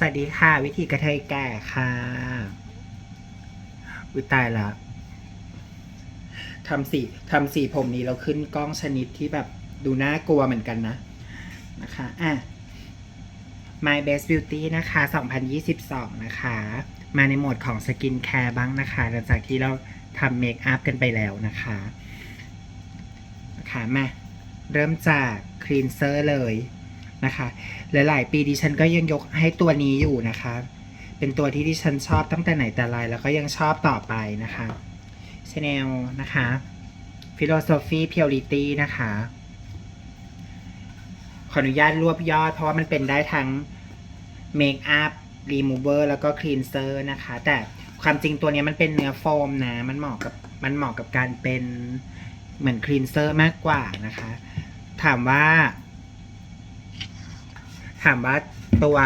สวัสดีค่ะ วิธีกระเทยแก่ค่ะวิตายละทำสีทำสีผมนี้เราขึ้นกล้องชนิดที่แบบดูน่ากลัวเหมือนกันนะ นะคะอะ My Best Beauty นะคะ 2022 นะคะ มาในโหมดของสกินแคร์บ้างนะคะ หลังจากที่เราทำเมคอัพกันไปแล้วนะคะนะคะมาเริ่มจากคลีนเซอร์เลย นะคะ หลาย ๆ ปีดิฉันก็ยังยกให้ตัวนี้อยู่นะคะ เป็นตัวที่ดิฉันชอบตั้งแต่ไหนแต่ไรแล้วก็ยังชอบต่อไปนะคะชาแนลนะคะ Philosophy Purity นะคะ ขออนุญาตรวบยอด เพราะว่ามันเป็นได้ทั้งเมคอัพรีมูเวอร์แล้วก็คลีนเซอร์นะคะ แต่ความจริงตัวนี้มันเป็นเนื้อโฟมนะ มันเหมาะกับมันเหมาะกับการเป็นเหมือนคลีนเซอร์มากกว่านะคะ ถามว่า ถามว่าตัว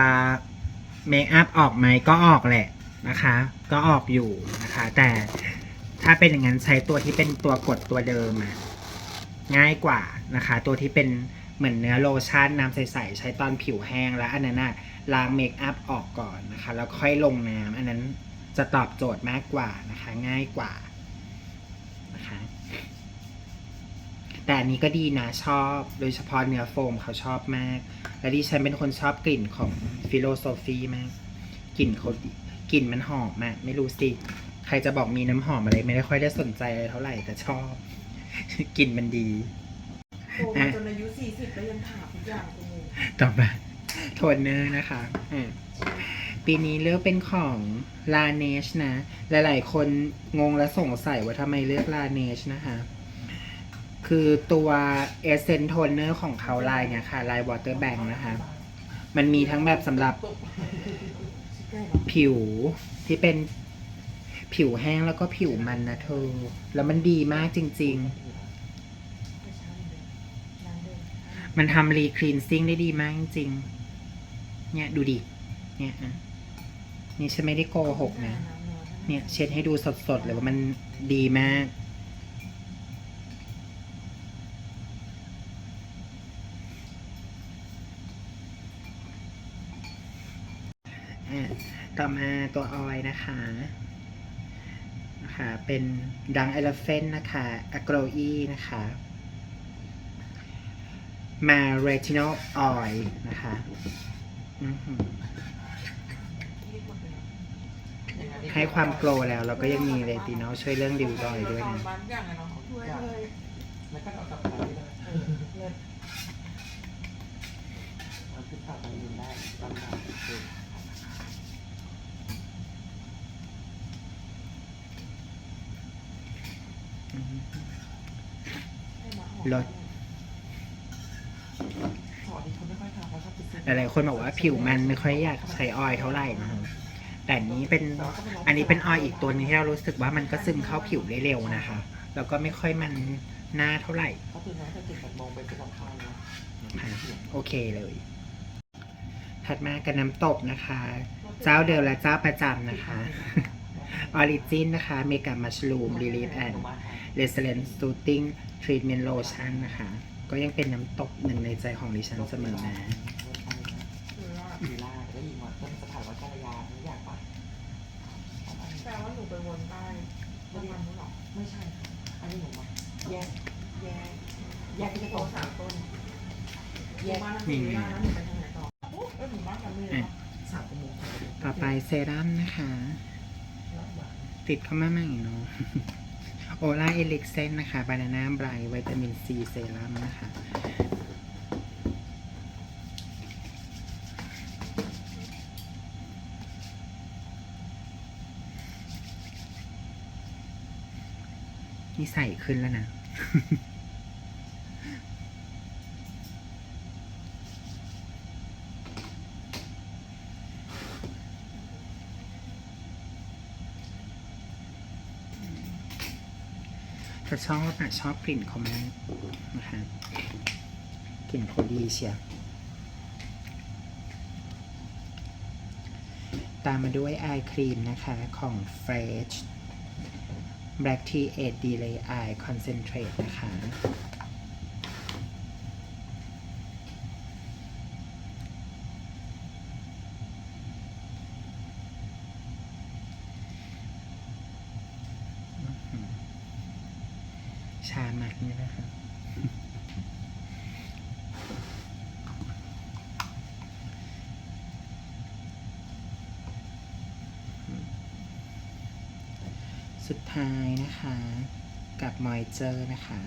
เมคอัพออกไหมก็ออกแหละนะคะ ก็ออกอยู่นะคะ แต่ถ้าเป็นอย่างนั้นใช้ตัวที่เป็นตัวกดตัวเดิมอะง่ายกว่านะคะ ตัวที่เป็นเหมือนเนื้อโลชั่นน้ำใสๆใช้ตอนผิวแห้งแล้วอันนั้นนะล้างเมคอัพออกก่อนนะคะ แล้วค่อยลงน้ำอันนั้นจะตอบโจทย์มากกว่านะคะ ง่ายกว่านะคะ แต่อันนี้ก็ดีนะชอบ โดยเฉพาะเนื้อโฟมเขาชอบมาก และดิฉันเป็นคนชอบกลิ่นของฟิโลโซฟีมาก กลิ่นเขาดีกลิ่นมันหอมมากไม่รู้สิ ใครจะบอกมีน้ำหอมอะไร ไม่ได้ค่อยได้สนใจอะไรเท่าไหร่แต่ชอบ กลิ่นมันดีโตมาจนอายุสี่สิบแล้วยังถามทุกอย่างกูต่อไปโทนเนอร์นะคะอะปีนี้เลือกเป็นของลาเนชนะ หลายๆ คนงงและสงสัยว่าทำไมเลือกลาเนชนะคะ คือตัวเอเซนโทนเนอร์ของเขาลายเนี่ยค่ะ ลายวอเตอร์แบงนะคะ มันมีทั้งแบบสำหรับผิวที่เป็นผิวแห้งแล้วก็ผิวมันนะเธอ แล้วมันดีมากจริง ๆ มันทำรีคลีนซิ่งได้ดีมากจริง เนี่ยดูดิ เนี่ยนี่ฉันไม่ได้โกหกนะ เนี่ยเช็ดให้ดูสดๆเลยว่ามันดีมาก อะ ต่อมาตัวออยนะคะนะคะเป็นดังเอลเฟนนะคะอ g กรอีนะคะมาเรตินอลออยนะคะให้ความโกลแล้วแล้วก็ยังมีเรตินอลช่วยเรื่องริ้วรอยด้วยนะแล้วก็เอากลับไปได้เออเลิศเอาขึ้นตัดไปยืนได้ ลำบากคือให้มาออกรถสอนดีคนไม่ค่อยทำเขาชอบติดหลายๆคนบอกว่าผิวมันไม่ค่อยอยากใช้ออยล์เท่าไหร่นะคะแต่อันนี้เป็นอันนี้เป็นออยล์อีกตัวหนึงที่เรารู้สึกว่ามันก็ซึมเข้าผิวได้เร็วนะคะ แล้วก็ไม่ค่อยมันหน้าเท่าไหร่เขาตื่นมาตั้งแต่เจ็ดแปดโมงไปซื้อกับข้าวนะนะคะโอเคเลย ถัดมากับน้ำตกนะคะ เจ้าเดิมและเจ้าประจำนะคะ ออริจินนะคะเมกามัชลูมรีลีฟแอนด์เรสเลนสูติ้งทรีทเมนต์โลชั่นนะคะ ก็ยังเป็นน้ำตกหนึ่งในใจของดิฉันเสมอมาคือว่าลีลาได้ยินว่าต้นสถานวัดกัลยาไม่อยากไปแปลว่าหนูไปวนใต้ประมาณนู้นหรอไม่ใช่ค่ะอันนี้หนูมาแยกแยกแยกที่จะโตตกสามต้นแยกบ้านนั่นคือบ้านแล้วหนูไปทางไหนต่อโอ้เออหนูบ้านกันเลยเนาะสามโมงต่อไปเซรั่มนะคะ ติดเข้ามาใหม่เนาะโอล่าเอลิกเซนนะคะบานาน่าไบรท์วิตามินซีเซรั่มนะคะนี่ใส่ขึ้นแล้วนะ จะชอบอะชอบกลิ่นเขามากนะคะกลิ่นเขาดีเชียตามมาด้วยไอครีมนะคะของ Fresh Black Tea 8 Delay Eye Concentrate นะคะ ชาหมักนี่นะคะสุดท้ายนะคะ กับมอยเจอร์นะคะ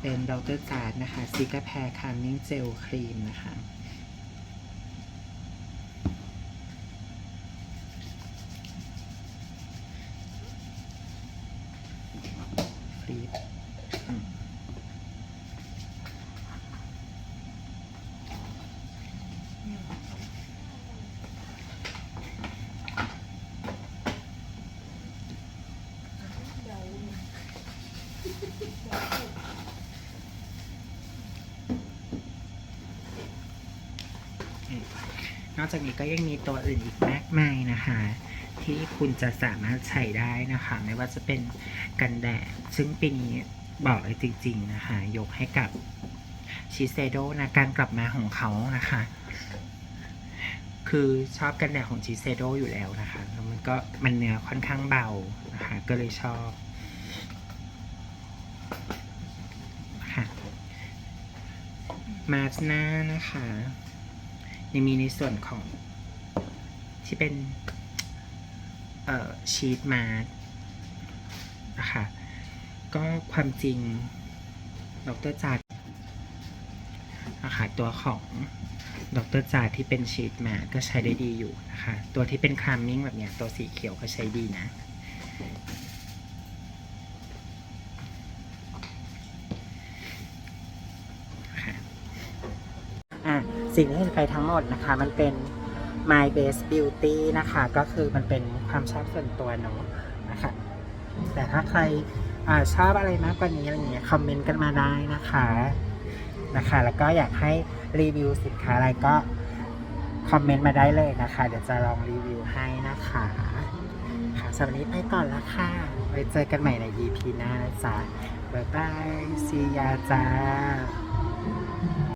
เป็นดรจาร์ดนะคะซิกาแพรคามิ่งเจลครีมนะคะ ฟรีดอืม เดี๋ยว นอกจากนี้ก็ยังมีตัวอื่นอีกมากมายนะคะ ที่คุณจะสามารถใช้ได้นะคะ ไม่ว่าจะเป็นกันแดด ซึ่งปีนี้บอกเลยจริง ๆ นะคะ ยกให้กับชิเซโดนะการกลับมาของเขานะคะ คือชอบกันแดดของชิเซโดอยู่แล้วนะคะแล้วมันก็มันเนื้อค่อนข้างเบานะคะ ก็เลยชอบค่ะมาสหน้านะคะ ยังมีในส่วนของที่เป็นเอ่อชีตมาสนะคะก็ความจริงดรจาร์นะคะตัวของดรจาที่เป็นชีตมาสก็ใช้ได้ดีอยู่นะคะ ตัวที่เป็นคลามมิ่งแบบเนี้ยตัวสีเขียวก็ใช้ดีนะ สิ่งที่ให้ไปทั้งหมดนะคะ มันเป็น My Best Beauty นะคะ ก็คือมันเป็นความชอบส่วนตัวเนาะนะคะ แต่ถ้าใครอชอบอะไรมากกว่านี้อะไรเงี้ยคอมเมนต์กันมาได้นะคะนะคะ แล้วก็อยากให้รีวิวสินค้าอะไรก็คอมเมนต์มาได้เลยนะคะ เดี๋ยวจะลองรีวิวให้นะคะค่ะสำหรับนนี้ไปก่อนละค่ะ ไว้เจอกันใหม่ใน EP หน้านะจ๊ะบ๊ายบายซียาจ้า